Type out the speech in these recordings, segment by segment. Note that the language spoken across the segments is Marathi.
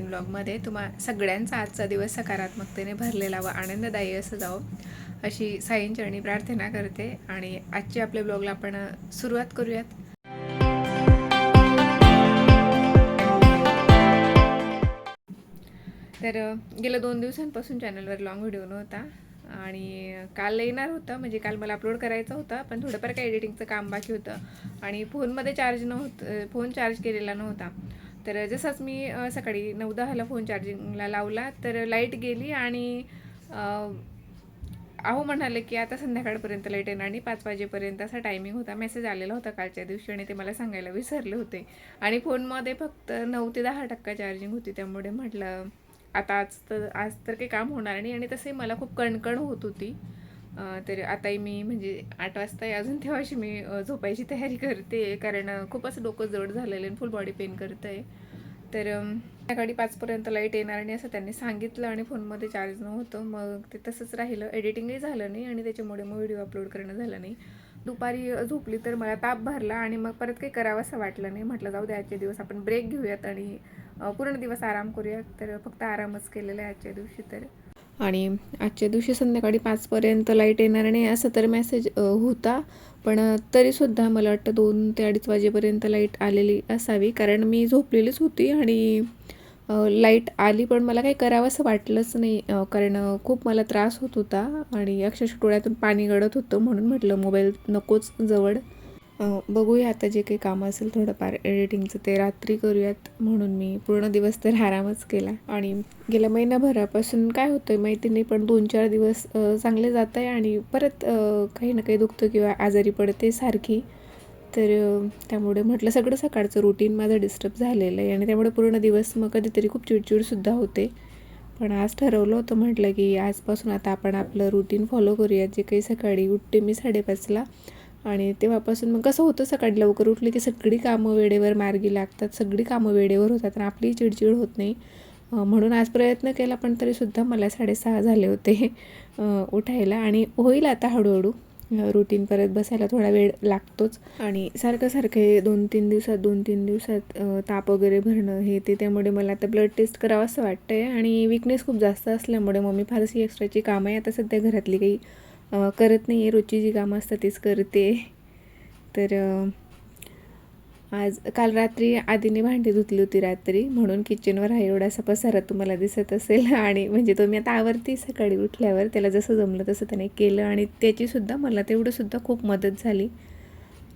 नवीन ब्लॉगमध्ये तुम्हा सगळ्यांचा आजचा दिवस सकारात्मकतेने भरलेला व आनंददायी असं जावं अशी साईंचरणी प्रार्थना करते आणि आजच्या आपल्या ब्लॉगला आपण सुरुवात करूयात. तर गेल्या दोन दिवसांपासून चॅनलवर लॉंग व्हिडिओ नव्हता आणि काल येणार होता म्हणजे काल मला अपलोड करायचं होतं पण थोडंफार काही एडिटिंगचं काम बाकी होतं आणि फोनमध्ये चार्ज नव्हतं फोन चार्ज केलेला नव्हता. तर जसाच मी सकाळी नऊ दहाला फोन चार्जिंगला लावला तर लाइट गेली आणि अहो म्हणाले की आता संध्याकाळपर्यंत लाइट येणार आणि पाच वाजेपर्यंत असा टायमिंग होता. मेसेज आलेला होता कालच्या दिवशी आणि ते मला सांगायला विसरले होते. आणि फोनमध्ये फक्त नऊ ते दहा टक्का चार्जिंग होती. त्यामुळे म्हटलं आता आज तर आज तर काही काम होणार नाही. आणि तसंही मला खूप कणकण होत होती. तर आताही मी म्हणजे आठ वाजता आहे, अजून तेव्हाशी मी झोपायची तयारी करते. कारण खूप असं डोकं जड झालेलं आहे फुल बॉडी पेन करत आहे तर सकाळी पाचपर्यंत लाइट येणार नाही असं त्यांनी सांगितलं आणि फोनमध्ये चार्ज नव्हतं. मग ते तसंच राहिलं. एडिटिंगही झालं नाही आणि त्याच्यामुळे मग व्हिडिओ अपलोड करणं झालं नाही. दुपारी झोपली तर मला ताप भरला आणि मग परत काही करावं असं वाटलं नाही. म्हटलं जाऊ दे आजचे दिवस आपण ब्रेक घेऊयात आणि पूर्ण दिवस आराम करूयात. तर फक्त आरामच केलेला आहे आजच्या दिवशी तर. आणि आजच्या दिवशी संध्याकाळी पाचपर्यंत लाइट येणार नाही असं तर मेसेज होता. पण तरीसुद्धा मला वाटतं दोन ते अडीच वाजेपर्यंत लाइट आलेली असावी. कारण मी झोपलेलीच होती आणि लाइट आली पण मला काही करावं असं वाटलंच नाही कारण खूप मला त्रास होत होता. आणि अक्षरशः डोळ्यातून पाणी गळत होतं म्हणून म्हटलं मोबाईल नकोच जवळ. बघूया आता जे काही काम असेल थोडंफार. एडिटिंगचं ते रात्री करूयात म्हणून मी. पूर्ण दिवस तर आरामच केला. आणि गेल्या महिनाभरापासून काय होतं आहे माहिती नाही पण दोन चार दिवस चांगले जात आहे आणि परत काही ना काही दुखतं किंवा आजारी पडते सारखी. तर त्यामुळे म्हटलं सगळं सकाळचं रुटीन माझं डिस्टर्ब झालेलं आहे. आणि त्यामुळे पूर्ण दिवस मग कधीतरी खूप चिडचिडसुद्धा होते. पण आज ठरवलं होतं म्हटलं की आजपासून आता आपण आपलं रुटीन फॉलो करूयात. जे काही सकाळी उठते मी साडेपाचला. आणि तेव्हापासून मग कसं होतं सकाळी लवकर उठली की सगळी कामं वेळेवर मार्गी लागतात सगळी कामं वेळेवर होतात आणि आपली चिडचिड होत नाही. म्हणून आज प्रयत्न केला पण तरीसुद्धा मला साडेसहा झाले होते उठायला. आणि होईल आता हळूहळू. रुटीन परत बसायला थोडा वेळ लागतोच. आणि सारखं सारखं हे दोन तीन दिवसात दोन तीन दिवसात ताप वगैरे भरणं हे ते त्यामुळे मला आता ब्लड टेस्ट करावं असं वाटतं आहे आणि विकनेस खूप जास्त असल्यामुळे मम्मी फारशी एक्स्ट्राची कामं आहे. आता सध्या घरातली काही करत नाही आहे रोजची जी कामं असतात तीच करते. तर आज काल रात्री आधीने भांडी धुतली होती रात्री. म्हणून किचनवर हा एवढासा पसारा तुम्हाला दिसत असेल. आणि म्हणजे तो मी आता आवरती सकाळी उठल्यावर. त्याला जसं जमलं तसं त्याने केलं. आणि त्याचीसुद्धा मला तेवढंसुद्धा खूप मदत झाली.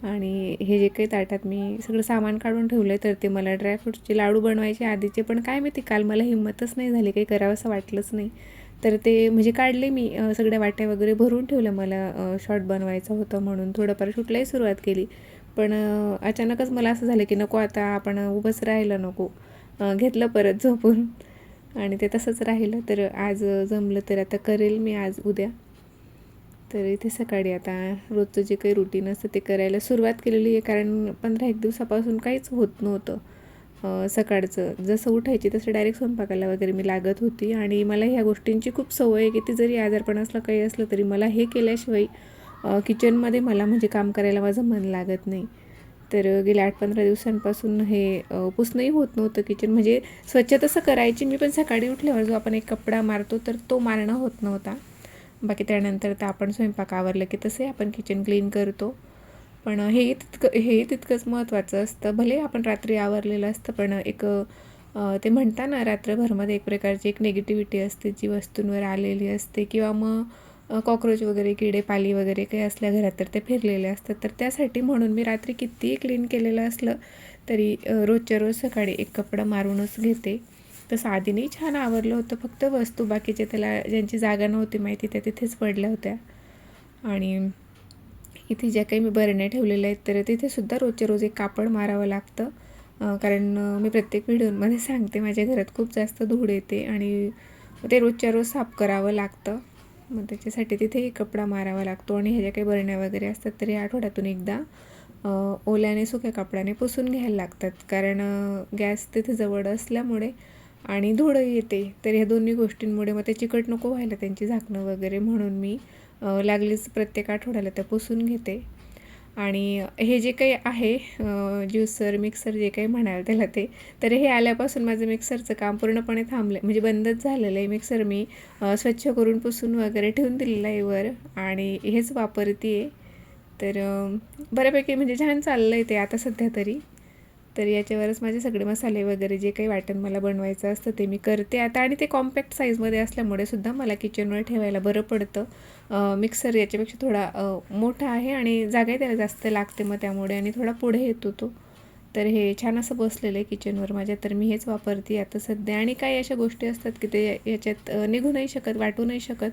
आणि हे जे काही ताटात मी सगळं सामान काढून ठेवलं आहे तर ते मला ड्रायफ्रूटचे लाडू बनवायचे आधीचे. पण काय माहिती काल मला हिंमतच नाही झाली. काही करावं असं वाटलंच नाही. तर ते म्हणजे काढले मी सगळ्या वाट्या वगैरे भरून ठेवल्या मला शॉर्ट बनवायचं होतं म्हणून. थोडंफार शूटलाही सुरुवात केली. पण अचानकच मला असं झालं की नको आता आपण उभंच राहायला नको. घेतलं परत झोपून. आणि ते तसंच राहिलं. तर आज जमलं तर आता करेल मी आज उद्या. तर इथे सकाळी आता रोजचं जे काही रुटीन असतं ते करायला सुरुवात केलेली आहे. कारण पंधरा एक दिवसापासून काहीच होत नव्हतं. सकाळचं. जसं उठायची तसं डायरेक्ट स्वयंपाकाला वगैरे मी लागत होती. आणि मला ह्या गोष्टींची खूप सवय आहे की ती जरी आजारपण असलं काही असलं तरी मला हे केल्याशिवाय किचनमध्ये मला म्हणजे काम करायला माझं मन लागत नाही. तर गेल्या आठ पंधरा दिवसांपासून हे पुसणंही होत नव्हतं किचन म्हणजे स्वच्छ तसं करायची. मी पण सकाळी उठल्यावर जो आपण एक कपडा मारतो तर तो मारणं होत नव्हता. बाकी त्यानंतर तर आपण स्वयंपाक आवरलं की तसे आपण किचन क्लीन करतो. पण हे तितकं हे तितकंच महत्त्वाचं असतं. भले आपण रात्री आवरलेलं असतं पण एक ते म्हणता ना रात्रभरमध्ये एक प्रकारची एक निगेटिव्हिटी असते जी वस्तूंवर आलेली असते. किंवा मग कॉक्रोच वगैरे किडे पाली वगैरे काही असल्या घरात तर ते फिरलेले असतात. तर त्यासाठी म्हणून मी रात्री कितीही क्लीन केलेलं असलं तरी रोजच्या रोज सकाळी एक कपडा मारूनच घेते. तसं आधीनेही छान आवरलं होतं. फक्त वस्तू बाकीच्या त्याला ज्यांची जागा नव्हती माहिती त्या तिथेच पडल्या होत्या. आणि इथे ज्या काही मी बरण्या ठेवलेल्या आहेत तर तिथेसुद्धा रोजच्या रोज एक कापड मारावं लागतं. कारण मी प्रत्येक व्हिडिओमध्ये सांगते माझ्या घरात खूप जास्त धूळ येते आणि ते रोजच्या रोज साफ करावं लागतं. मग त्याच्यासाठी तिथेही कपडा मारावा लागतो आणि ह्या ज्या काही बरण्या वगैरे असतात तर या आठवड्यातून एकदा ओल्याने सुक्या कपड्याने पुसून घ्यायला लागतात. कारण गॅस तिथे जवळ असल्यामुळे आणि धूळही येते. तर ह्या दोन्ही गोष्टींमुळे मग ते चिकट नको व्हायला त्यांची झाकणं वगैरे म्हणून मी लागलीच प्रत्येक आठवड्याला त्या पुसून घेते. आणि हे जे काही आहे ज्युसर मिक्सर जे काही म्हणाल त्याला ते तर हे आल्यापासून माझं मिक्सरचं काम पूर्णपणे थांबलं. म्हणजे बंदच झालेलं आहे मिक्सर. मी स्वच्छ करून पुसून वगैरे ठेवून दिलेलं आहे वर आणि हेच वापरते आहे तर बऱ्यापैकी म्हणजे छान चाललं आहे ते आता सध्या तरी. तर याच्यावरच माझे सगळे मसाले वगैरे जे काही वाटण मला बनवायचं असतं ते मी करते. आता आणि ते कॉम्पॅक्ट साईजमध्ये असल्यामुळे सुद्धा मला किचनवर ठेवायला बरं पडतं. मिक्सर याच्यापेक्षा थोडा मोठा आहे आणि जागाही त्याला जास्त लागते मग त्यामुळे आणि थोडा पुढे येतो तो. तर हे छान असं बसलेलं आहे किचनवर माझ्या तर मी हेच वापरते आता सध्या. आणि काही अशा गोष्टी असतात की ते याच्यात निघू नाही शकत वाटू नाही शकत.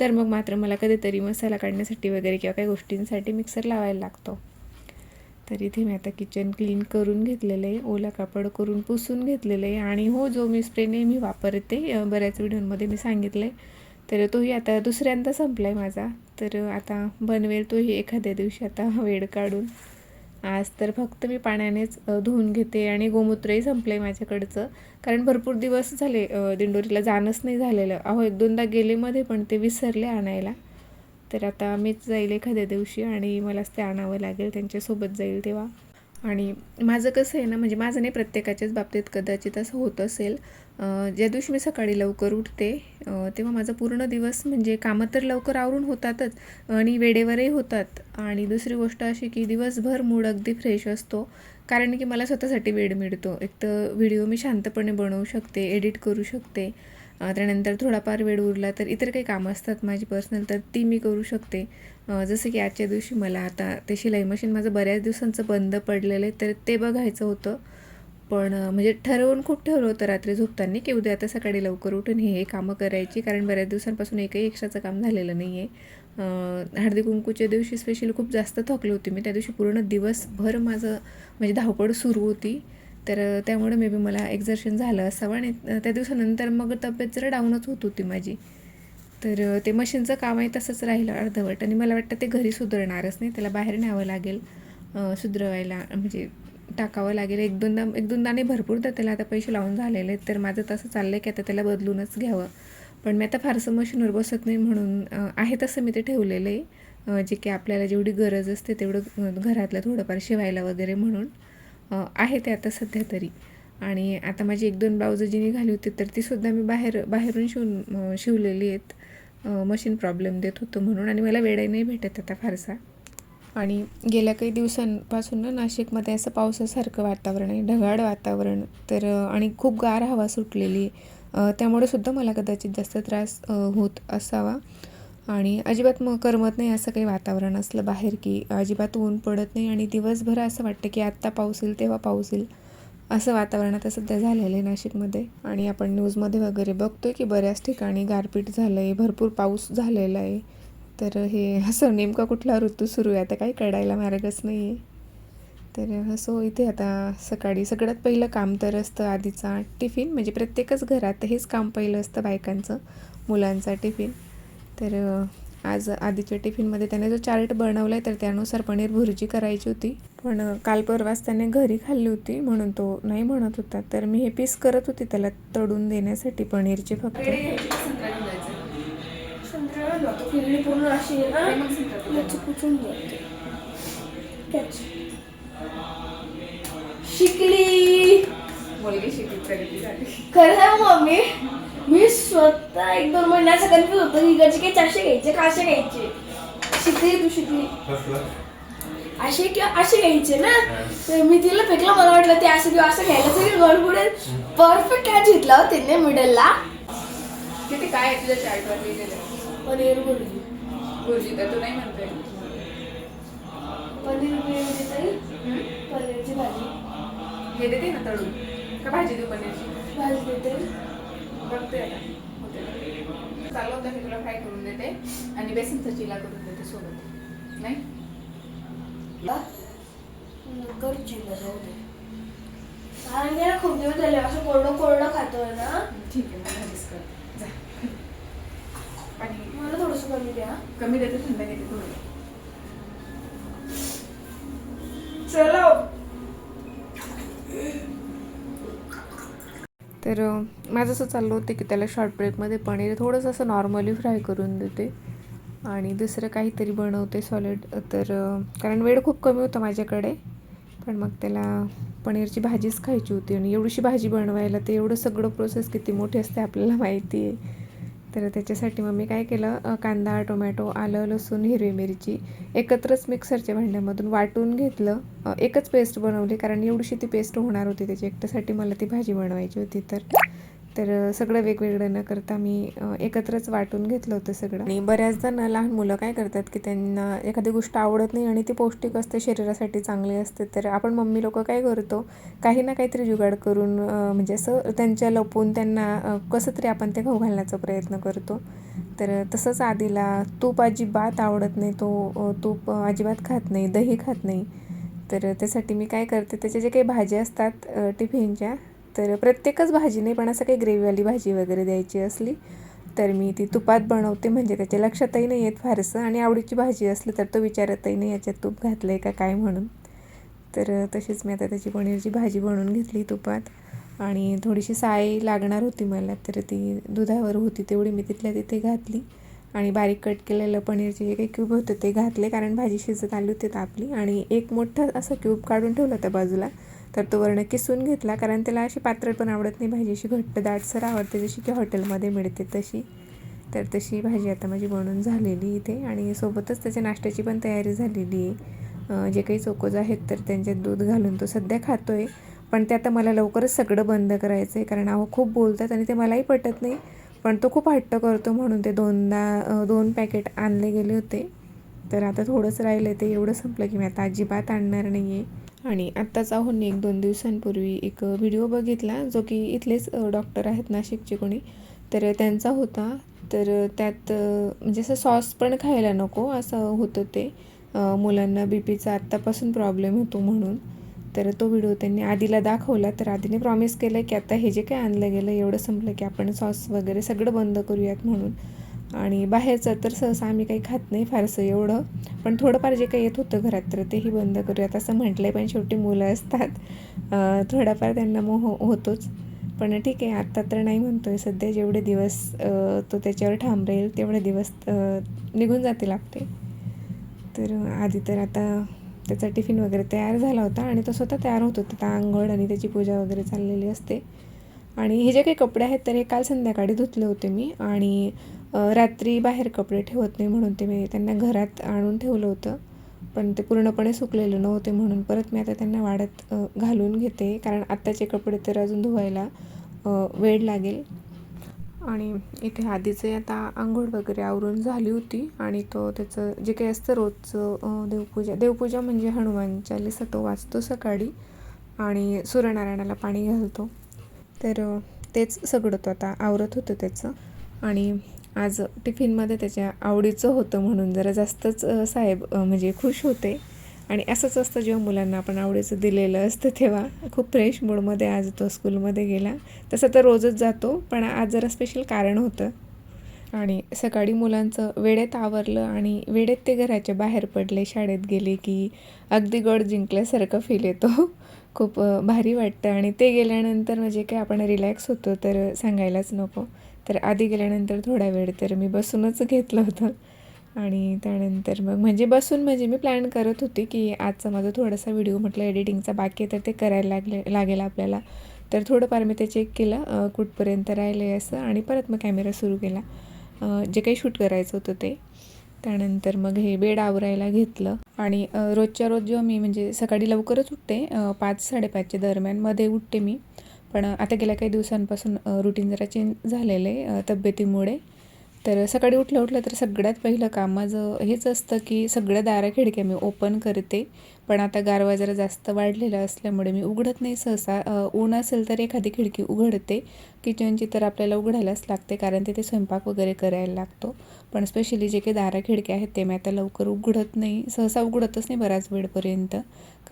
तर मग मात्र मला कधीतरी मसाला काढण्यासाठी वगैरे किंवा काही गोष्टींसाठी मिक्सर लावायला लागतो. तर इथे मी आता किचन क्लीन करून घेतलेलं आहे ओला कापड करून पुसून घेतलेलं आहे आणि हो जो मी स्प्रे नेहमी वापरते बऱ्याच व्हिडिओमध्ये मी सांगितलं आहे तर तोही आता दुसऱ्यांदा संपला आहे माझा. तर आता बनवेल तोही एखाद्या दिवशी आता वेळ काढून. आज तर फक्त मी पाण्यानेच धुवून घेते आणि गोमूत्रही संपलं आहे माझ्याकडचं. कारण भरपूर दिवस झाले दिंडोरीला जाणंच नाही झालेलं. अहो एक दोनदा गेलेमध्ये पण ते विसरले आणायला. तर आता मीच जाईल एखाद्या दिवशी आणि मलाच ते आणावं लागेल त्यांच्यासोबत जाईल तेव्हा. आणि माझं कसं आहे ना म्हणजे माझं नाही प्रत्येकाच्याच बाबतीत कदाचित असं होत असेल. ज्या दिवशी मी सकाळी लवकर उठते तेव्हा माझा पूर्ण दिवस म्हणजे कामं तर लवकर आवरून होतातच आणि वेळेवरही होतात. आणि दुसरी गोष्ट अशी की दिवसभर मूड अगदी फ्रेश असतो कारण की मला स्वतःसाठी वेळ मिळतो. एक तर व्हिडिओ मी शांतपणे बनवू शकते एडिट करू शकते. त्यानंतर थोडाफार वेळ उरला तर इतर काही कामं असतात माझी पर्सनल तर ती मी करू शकते. जसं की आजच्या दिवशी मला आता ते शिलाई मशीन माझं बऱ्याच दिवसांचं बंद पडलेलं आहे तर ते बघायचं होतं. पण म्हणजे ठरवून खूप ठरवलं होतं रात्री झोपताना की उद्या आता सकाळी लवकर उठून हे हे कामं करायची कारण बऱ्याच दिवसांपासून एकही एक्स्ट्राचं काम झालेलं नाही आहे हळदी कुंकूच्या दिवशी स्पेशली खूप जास्त थकले होते मी. त्या दिवशी पूर्ण दिवसभर माझं म्हणजे धावपळ सुरू होती. तर त्यामुळे मे बी मला एक्झर्शन झालं असावं आणि त्या दिवसानंतर मग तब्येत जरा डाऊनच होत होती माझी. तर ते मशीनचं काम आहे तसंच राहिलं अर्धवट आणि मला वाटतं ते घरी सुधारणारच नाही त्याला बाहेर न्यावं लागेल सुधरवायला म्हणजे टाकावं लागेल. एक दोनदा एक दोनदा नाही भरपूर तर त्याला आता पैसे लावून झालेले आहेत तर माझं तसं चाललं आहे की आता त्याला बदलूनच घ्यावं. पण मी आता फारसं मशीनवर बसत नाही म्हणून आहे तसं मी ते ठेवलेलं आहे जे की आपल्याला जेवढी गरज असते तेवढं घरातलं थोडंफार शिवायला वगैरे म्हणून. आहे ते आता सध्या तरी. आणि आता माझी एक दोन ब्लाऊजं जी निघाली होती तर तीसुद्धा मी बाहेर बाहेरून शिवून शिवलेली आहेत. मशीन प्रॉब्लेम देत होतं म्हणून आणि मला वेळही नाही भेटत आता फारसा. आणि गेल्या काही दिवसांपासून ना नाशिकमध्ये असं पावसासारखं वातावरण आहे ढगाळ वातावरण. तर आणि खूप गार हवा सुटलेली. त्यामुळे सुद्धा मला कदाचित जास्त त्रास होत असावा. आणि अजिबात मग करमत नाही असं काही वातावरण असलं बाहेर की अजिबात ऊन पडत नाही आणि दिवसभर असं वाटतं की आत्ता पाऊस येईल तेव्हा पाऊस येईल. असं वातावरण आता सध्या झालेलं आहे नाशिकमध्ये. आणि आपण न्यूजमध्ये वगैरे बघतो आहे की बऱ्याच ठिकाणी गारपीट झालं आहे भरपूर पाऊस झालेला आहे. तर हे असं नेमका कुठला ऋतू सुरू आहे? आता काही कळायला मार्गच नाही आहे तर असं इथे आता सकाळी सगळ्यात पहिलं काम तर असतं आधीचा टिफिन. म्हणजे प्रत्येकच घरात हेच काम पहिलं असतं बायकांचं मुलांचा टिफिन. तर आज आधीच्या टिफिनमध्ये त्याने जो चार्ट बनवला आहे तर त्यानुसार पनीर भुर्जी करायची होती. पण काल परवाच त्याने घरी खाल्ली होती म्हणून तो नाही म्हणत होता. तर मी हे पीस करत होती त्याला तळून देण्यासाठी पनीरचे फक्त. शिकली. मुलगी शिकली तरी झाली. खरं आहे मम्मी मी स्वतः एक दोन महिन्याचं कन्फ्युज होतो. की इकडचे काही चारशे घ्यायचे का असे घ्यायचे. शिकली तू शिकली. असे किंवा असे घ्यायचे ना? तर मी तिला फेकलं मला वाटलं ते असं किंवा असं घ्यायला तरी गडबडे परफेक्ट कॅच घेतला हो तिने मिडलला किती काय आहे तुझ्या चार्टवर लिहिलेलं पनीर भुर्जी भुर्जी तर तू नाही म्हणते. पनीर भुर्जी तरी? पनीरची भाजी. हे देते ना तळून. का भाजी देऊ पनीरची भाजी देते. बघते आता. होते चालू होतं मी तुला फ्राय करून देते. आणि बेसनचा चिला करून देते सोबत. नाही? करूची जाऊ दे. कारण की ना खूप दिवस झाले असं कोरडं कोरडं खातोय ना. ठीक आहे मग भाजीच कर. जा. पाणी मला थोडस कमी द्या. कमी देते थंड घेते थोडं. चलो. तर माझं असं चाललं होतं की त्याला शॉर्ट ब्रेकमध्ये पनीर थोडंसं असं नॉर्मली फ्राय करून देते. आणि दुसरं काहीतरी बनवते सॉलिड तर कारण वेळ खूप कमी होता माझ्याकडे. पण मग त्याला पनीरची भाजीच खायची होती. आणि एवढीशी भाजी बनवायला ते एवढं सगळं प्रोसेस किती मोठी असते आपल्याला माहिती आहे तर त्याच्यासाठी मग मी काय केलं कांदा टोमॅटो आलं लसूण हिरवी मिरची एकत्रच मिक्सरच्या भांड्यामधून वाटून घेतलं. एकच पेस्ट बनवली कारण एवढीशी ती पेस्ट होणार होती त्याची. एकट्यासाठी मला ती भाजी बनवायची होती तर. तर सगळं वेगवेगळं न करता मी एकत्रच वाटून घेतलं होतं सगळं. आणि बऱ्याचदा ना लहान मुलं काय करतात की त्यांना एखादी गोष्ट आवडत नाही आणि ती पौष्टिक असते शरीरासाठी चांगली असते. तर आपण मम्मी लोक काय करतो काही ना काहीतरी जुगाड करून म्हणजे असं त्यांच्या लपवून त्यांना कसं तरी आपण ते खाऊ घालण्याचा प्रयत्न करतो. तर तसंच आधीला तूप अजिबात आवडत नाही तो तूप अजिबात खात नाही दही खात नाही. तर त्यासाठी मी काय करते त्याच्या जे काही भाज्या असतात टिफिनच्या तर प्रत्येकच भाजी नाही पण असं काही ग्रेव्हीवाली भाजी वगैरे द्यायची असली तर मी ती तुपात बनवते. म्हणजे त्याच्या लक्षातही नाही येत फारसं आणि आवडीची भाजी असली तर तो विचारतही नाही याच्यात तूप घातलं आहे का काय म्हणून. तर तशीच मी आता त्याची पनीरची भाजी बनवून घेतली तुपात आणि थोडीशी साय लागणार होती मला तर ती दुधावर होती तेवढी मी तिथल्या तिथे घातली आणि बारीक कट केलेलं पनीरचे जे काही क्यूब होते ते घातले कारण भाजी शिजत आली होती तापली आणि एक मोठा असं क्यूब काढून ठेवलं त्या बाजूला. तर तो वर्ण किसून घेतला कारण त्याला अशी पातळ पण आवडत नाही. भाजी अशी घट्ट दाटसर आवडते जशी की हॉटेलमध्ये मिळते तशी. तर तशी भाजी आता माझी बनवून झालेली इथे आणि सोबतच त्याच्या नाश्त्याची पण तयारी झालेली आहे. जे काही चोकोज आहेत तर त्यांच्यात दूध घालून तो सध्या खातो आहे पण ते आता मला लवकरच सगळं बंद करायचं आहे कारण अहो खूप बोलतात आणि ते मलाही पटत नाही. पण तो खूप हट्ट करतो म्हणून ते दोनदा दोन पॅकेट आणले गेले होते. तर आता थोडंच राहिलं आहे ते एवढं संपलं की मी आता अजिबात आणणार नाही आहे आणि आत्ताच आहोत एक दोन दिवसांपूर्वी एक व्हिडिओ बघितला जो की इथलेच डॉक्टर आहेत नाशिकचे कोणी. तर त्यांचा होता. तर त्यात म्हणजे असं सॉस पण खायला नको असं होतं ते. मुलांना बी पीचा आत्तापासून प्रॉब्लेम होतो म्हणून. तर तो व्हिडिओ त्यांनी आधीला दाखवला. तर आधीने प्रॉमिस केलं की आता हे जे काय आणलं गेलं एवढं संपलं की आपण सॉस वगैरे सगळं बंद करूयात म्हणून. आणि बाहेरचं तर सहसा आम्ही काही खात नाही फारसं एवढं. पण थोडंफार जे काही येत होतं घरात तर तेही बंद करूयात असं म्हटलं आहे पण शेवटी मुलं असतात. थोडाफार त्यांना मोह होतोच. पण ठीक आहे आत्ता तर नाही म्हणतो आहे सध्या जेवढे दिवस तो त्याच्यावर ठाम राहील तेवढे दिवस निघून जातील आपले. तर आधी तर आता त्याचा टिफिन वगैरे तयार झाला होता आणि तो स्वतः तयार होत होता. आंघोळ आणि त्याची पूजा वगैरे चाललेली असते. आणि हे जे काही कपडे आहेत तर हे काल संध्याकाळी धुतले होते मी. आणि रात्री बाहेर कपडे ठेवत नाही म्हणून ते मी त्यांना घरात आणून ठेवलं होतं. पण ते पूर्णपणे सुकलेलं नव्हते म्हणून परत मी आता त्यांना वाड्यात घालून घेते. कारण आत्ताचे कपडे तर अजून धुवायला वेळ लागेल. आणि इथे आधीचे आता आंघोळ वगैरे आवरून झाली होती. आणि तो त्याचं जे काही असतं रोजचं देवपूजा देवपूजा म्हणजे हनुमान चालीसा तो वाचतो सकाळी. आणि सूर्यनारायणाला पाणी घालतो. तर तेच सगळं तो आता आवरत होतं त्याचं. आणि आज टिफिनमध्ये त्याच्या आवडीचं होतं म्हणून जरा जास्तच साहेब म्हणजे खुश होते. आणि असंच असतं जेव्हा मुलांना आपण आवडीचं दिलेलं असतं तेव्हा खूप फ्रेश मूडमध्ये आज तो स्कूलमध्ये गेला. तसं तर रोजच जातो पण आज जरा स्पेशल कारण होतं. आणि सकाळी मुलांचं वेळेत आवरलं आणि वेळेत ते घराच्या बाहेर पडले शाळेत गेले की अगदी गड जिंकल्यासारखं फील येतो. खूप भारी वाटतं. आणि ते गेल्यानंतर म्हणजे काय आपण रिलॅक्स होतो तर सांगायलाच नको. तर आधी गेल्यानंतर थोडा वेळ तर मी बसूनच घेतलं होतं. आणि त्यानंतर मग म्हणजे बसून म्हणजे मी प्लॅन करत होती की आजचा माझा थोडासा व्हिडिओ म्हटलं एडिटिंगचा बाकी आहे तर ते करायला लागले लागेल आपल्याला. तर थोडंफार मी ते चेक केलं कुठपर्यंत राहिलं आहे असं आणि परत मग कॅमेरा सुरू केला. जे काही शूट करायचं होतं ते. त्यानंतर मग हे बेड आवरायला घेतलं आणि रोजच्या रोज जेव्हा मी म्हणजे सकाळी लवकरच उठते पाच साडेपाचच्या दरम्यानमध्ये उठते मी. पण आता गेल्या काही दिवसांपासून रुटीन जरा चेंज झालेलं आहे तब्येतीमुळे. तर सकाळी उठलं उठलं तर सगळ्यात पहिलं काम माझं हेच असतं की सगळ्या दारा खिडक्या मी ओपन करते. पण आता गारवा जरा जास्त वाढलेला असल्यामुळे मी उघडत नाही सहसा. ऊन असेल तर एखादी खिडकी उघडते. किचनची तर आपल्याला उघडायलाच लागते कारण तिथे स्वयंपाक वगैरे करायला लागतो. पण स्पेशली जे काही दारा खिडक्या आहेत ते मी आता लवकर उघडत नाही. सहसा उघडतच नाही बऱ्याच वेळपर्यंत.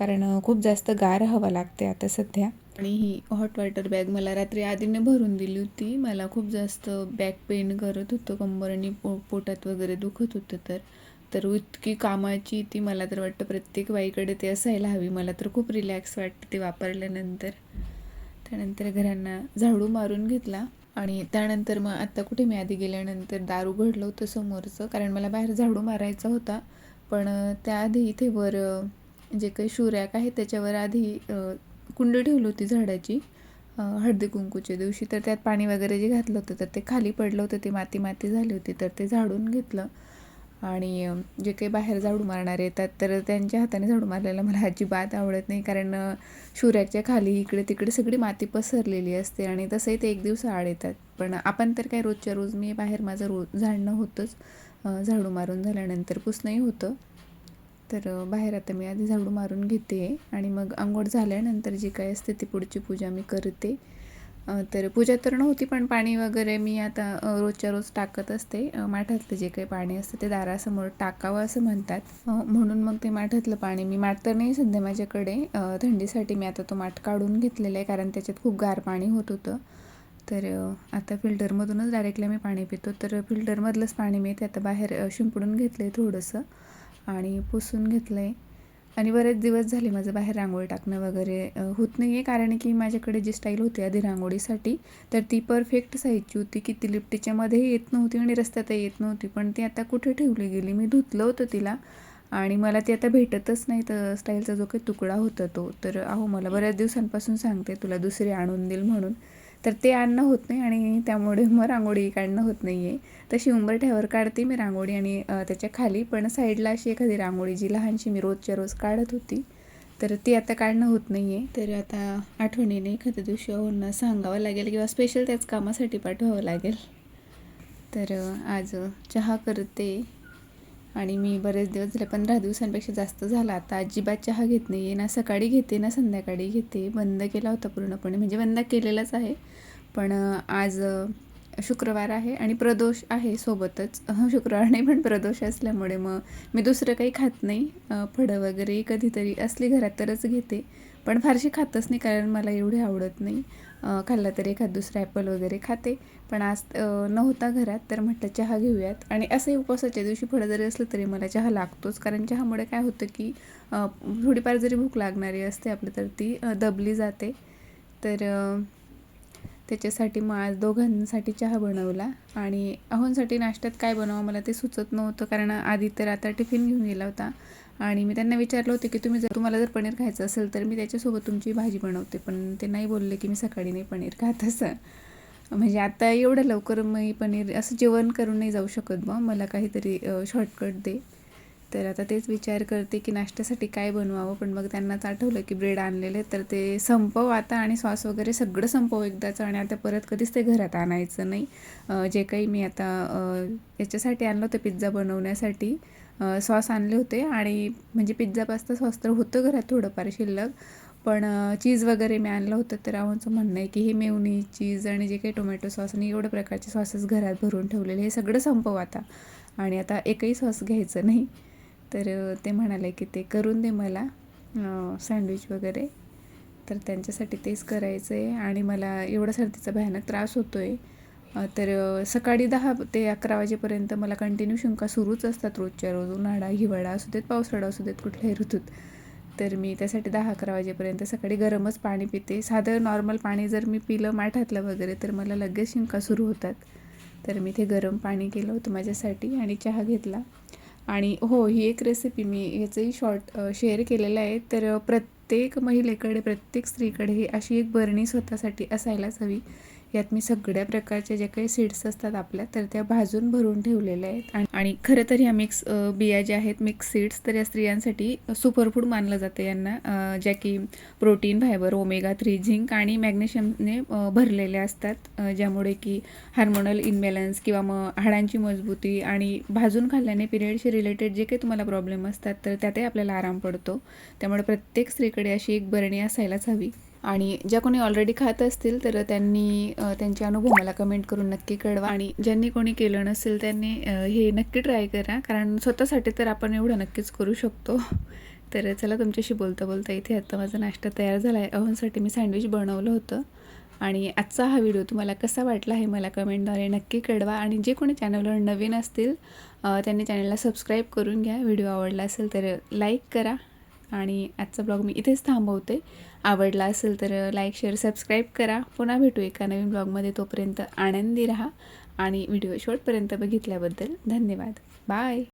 कारण खूप जास्त गार हवा लागते आता सध्या. आणि ही हॉट वॉटर बॅग मला रात्री आधीने भरून दिली होती. मला खूप जास्त बॅक पेन करत होतं कंबर आणि पो पोटात वगैरे दुखत होतं तर. तर इतकी कामाची ती मला तर वाटतं प्रत्येक बाईकडे ते असायला हवी. मला तर खूप रिलॅक्स वाटतं ते वापरल्यानंतर. त्यानंतर घरांना झाडू मारून घेतला. आणि त्यानंतर मग आत्ता कुठे मी आधी गेल्यानंतर दार उघडलं होतं समोरचं. कारण मला बाहेर झाडू मारायचा होता. पण त्याआधी इथे वर जे काही शूरॅक आहे त्याच्यावर आधी अ, कुंड ठेवली होती झाडाची हळदी कुंकूच्या दिवशी. तर त्यात पाणी वगैरे जे घातलं होतं तर ते खाली पडलं होतं ते माती माती झाली होती तर ते झाडून घेतलं. आणि जे काही बाहेर झाडू मारणारे येतात तर त्यांच्या हाताने झाडू मारलेला मला अजिबात आवडत नाही. कारण अ, खाली इकडे तिकडे सगळी माती पसरलेली असते आणि तसंही ते एक दिवस आड येतात. पण आपण तर काय रोजच्या रोज मी बाहेर माझं रोज झाडणं होतंच. झाडू मारून झाल्यानंतर पुसणंही होतं. तर बाहेर आता मी आधी झाडू मारून घेते आणि मग आंघोळ झाल्यानंतर जी काय असते ती पुढची पूजा मी करते. तर पूजा तर नव्हती पण पाणी वगैरे मी आता रोजच्या रोज टाकत असते. माठातलं जे काही पाणी असतं ते दारासमोर टाकावं असं म्हणतात. म्हणून मग ते माठातलं पाणी मी माठ तर नाही सध्या माझ्याकडे. थंडीसाठी मी आता तो माठ काढून घेतलेला आहे कारण त्याच्यात खूप गार पाणी होत होतं. तर आता फिल्टरमधूनच डायरेक्टली मी पाणी पितो. तर फिल्टरमधलंच पाणी मी ते आता बाहेर शिंपडून घेतलं आहे थोडंसं. आणि पुसून घेतलं आहे आणि बरेच दिवस झाले माझं बाहेर रांगोळी टाकणं वगैरे होत नाही आहे कारण की माझ्याकडे जी स्टाईल होती आधी रांगोळीसाठी तर ती परफेक्ट साईजची होती. की ती लिपटीच्यामध्ये येत नव्हती आणि रस्त्यातही येत नव्हती. पण ती आता कुठे ठेवली गेली? मी धुतलं होतं तिला. आणि मला ती आता भेटतच नाही. तर स्टाईलचा जो काही तुकडा होता तो. तर अहो मला बऱ्याच दिवसांपासून सांगते तुला दुसरी आणून देईल म्हणून. तर ते आणणं होत नाही आणि त्यामुळे मग रांगोळी काढणं होत नाही आहे तशी उंबरठ्यावर काढते मी रांगोळी आणि त्याच्याखाली. पण साईडला अशी एखादी रांगोळी जी लहानशी मी रोजच्या रोज काढत होती तर ती आता काढणं होत नाही आहे तर आता आठवणीने एखाद्या दिवशी अहोंना सांगावं लागेल किंवा स्पेशल त्याच कामासाठी पाठवावं लागेल. तर आज चहा करते. आणि मी बरेच दिवस झाले पंधरा दिवसांपेक्षा जास्त झाला. आता अजिबात चहा घेत नाही आहे ना सकाळी घेते ना संध्याकाळी घेते. बंद केला होता पूर्णपणे. म्हणजे बंद केलेलाच आहे. पण आज शुक्रवार आहे आणि प्रदोष आहे सोबतच. शुक्रवार नाही पण प्रदोष असल्यामुळे मग मी दुसरं काही खात नाही. फळं वगैरे कधीतरी असली घरात तरच घेते. पण फारशी खातच नाही कारण मला एवढी आवडत नाही. खाल्ला तरी एखाद दुसरं ॲपल वगैरे खाते. पण आज नव्हता घरात तर म्हटलं चहा घेऊयात. आणि असंही उपवासाच्या दिवशी फळं जरी असलं तरी मला चहा लागतोच. कारण चहामुळे काय होतं की थोडीफार जरी भूक लागणारी असते आपली तर ती दबली जाते. तर त्याच्यासाठी मग आज दोघांसाठी चहा बनवला. आणि अहोंसाठी नाश्त्यात काय बनवावं मला ते सुचत नव्हतं. कारण आधी तर आता टिफिन घेऊन गेला होता. आणि मी त्यांना विचारलं होतं की तुम्ही जर तुम्हाला जर पनीर खायचं असेल तर मी त्याच्यासोबत तुमची भाजी बनवते. पण ते नाही बोलले की मी सकाळी नाही पनीर खात असं. म्हणजे आता एवढं लवकर मी पनीर असं जेवण करून नाही जाऊ शकत बा मला काहीतरी शॉर्टकट दे. तर आता तेच विचार करते की नाश्त्यासाठी काय बनवावं. पण मग त्यांनाच आठवलं की ब्रेड आणलेले तर ते संपव आता आणि सॉस वगैरे सगळं संपव एकदाचं आणि आता परत कधीच ते घरात आणायचं नाही. जे काही मी आता याच्यासाठी आणलं होतं पिझ्झा बनवण्यासाठी. सॉस आणले होते आणि म्हणजे पिझ्झा पास्ता सॉस तर होतं घरात थोडंफार शिल्लक. पण चीज वगैरे मी आणलं होतं तर राहूनचं म्हणणं आहे की हे मेवनी चीज आणि जे काही टोमॅटो सॉस आणि एवढं प्रकारचे सॉसेस घरात भरून ठेवलेले हे सगळं संपव आता. आणि आता एकही सॉस घ्यायचं नाही. तर ते म्हणाले की ते करून दे मला सँडविच वगैरे. तर त्यांच्यासाठी तेच करायचं आहे आणि मला एवढा सर्दीचा भयानक त्रास होतो आहे तर सकाळी दहा ते अकरा वाजेपर्यंत मला कंटिन्यू शिंका सुरूच असतात रोजच्या रोज. उन्हाळा हिवाळा असू देत पावसाळा असू देत कुठल्याही ऋतूत. तर मी त्यासाठी दहा अकरा वाजेपर्यंत सकाळी गरमच पाणी पिते. साधं नॉर्मल पाणी जर मी पिलं माठातलं वगैरे तर मला लगेच शिंका सुरू होतात. तर मी ते गरम पाणी केलं होतं माझ्यासाठी आणि चहा घेतला. आणि हो ही एक रेसिपी मी याचंही शॉर्ट शेअर केलेलं आहे. तर प्रत्येक महिलेकडे प्रत्येक स्त्रीकडे ही अशी एक बरणी स्वतःसाठी असायलाच हवी. यात मी सगळ्या प्रकारच्या ज्या काही सीड्स असतात आपल्या तर त्या भाजून भरून ठेवलेल्या आहेत. आणि खरं तर ह्या मिक्स बिया ज्या आहेत मिक्स सीड्स तर या स्त्रियांसाठी सुपरफूड मानलं जातं यांना. ज्या की protein fibre omega three zinc आणि मॅग्नेशियमने भरलेल्या असतात. ज्यामुळे की हार्मोनल इनबॅलन्स किंवा मग हाडांची मजबूती आणि भाजून खाल्ल्याने पिरियडशी रिलेटेड जे काही तुम्हाला प्रॉब्लेम असतात तर त्यातही आपल्याला आराम पडतो. त्यामुळे प्रत्येक स्त्रीकडे अशी एक बरणी असायलाच हवी. आणि ज्या कोणी ऑलरेडी खात असतील तर त्यांनी त्यांचे अनुभव मला कमेंट करून नक्की कळवा. आणि ज्यांनी कोणी केलं नसेल त्यांनी हे नक्की ट्राय करा. कारण स्वतःसाठी तर आपण एवढं नक्कीच करू शकतो. तर चला तुमच्याशी बोलता बोलता इथे आता माझा नाश्ता तयार झाला आहे अहोंसाठी मी सँडविच बनवलं होतं. आणि आजचा हा व्हिडिओ तुम्हाला कसा वाटला हे मला कमेंटद्वारे नक्की कळवा. आणि जे कोणी चॅनलवर नवीन असतील त्यांनी चॅनलला सबस्क्राईब करून घ्या. व्हिडिओ आवडला असेल तर लाईक करा. आणि आजचा ब्लॉग मी इथेच थांबवते. आवडला असेल तर लाईक शेअर सबस्क्राईब करा. पुन्हा भेटू एका नवीन ब्लॉगमध्ये तोपर्यंत आनंदी राहा आणि व्हिडिओ शेवटपर्यंत बघितल्याबद्दल धन्यवाद. बाय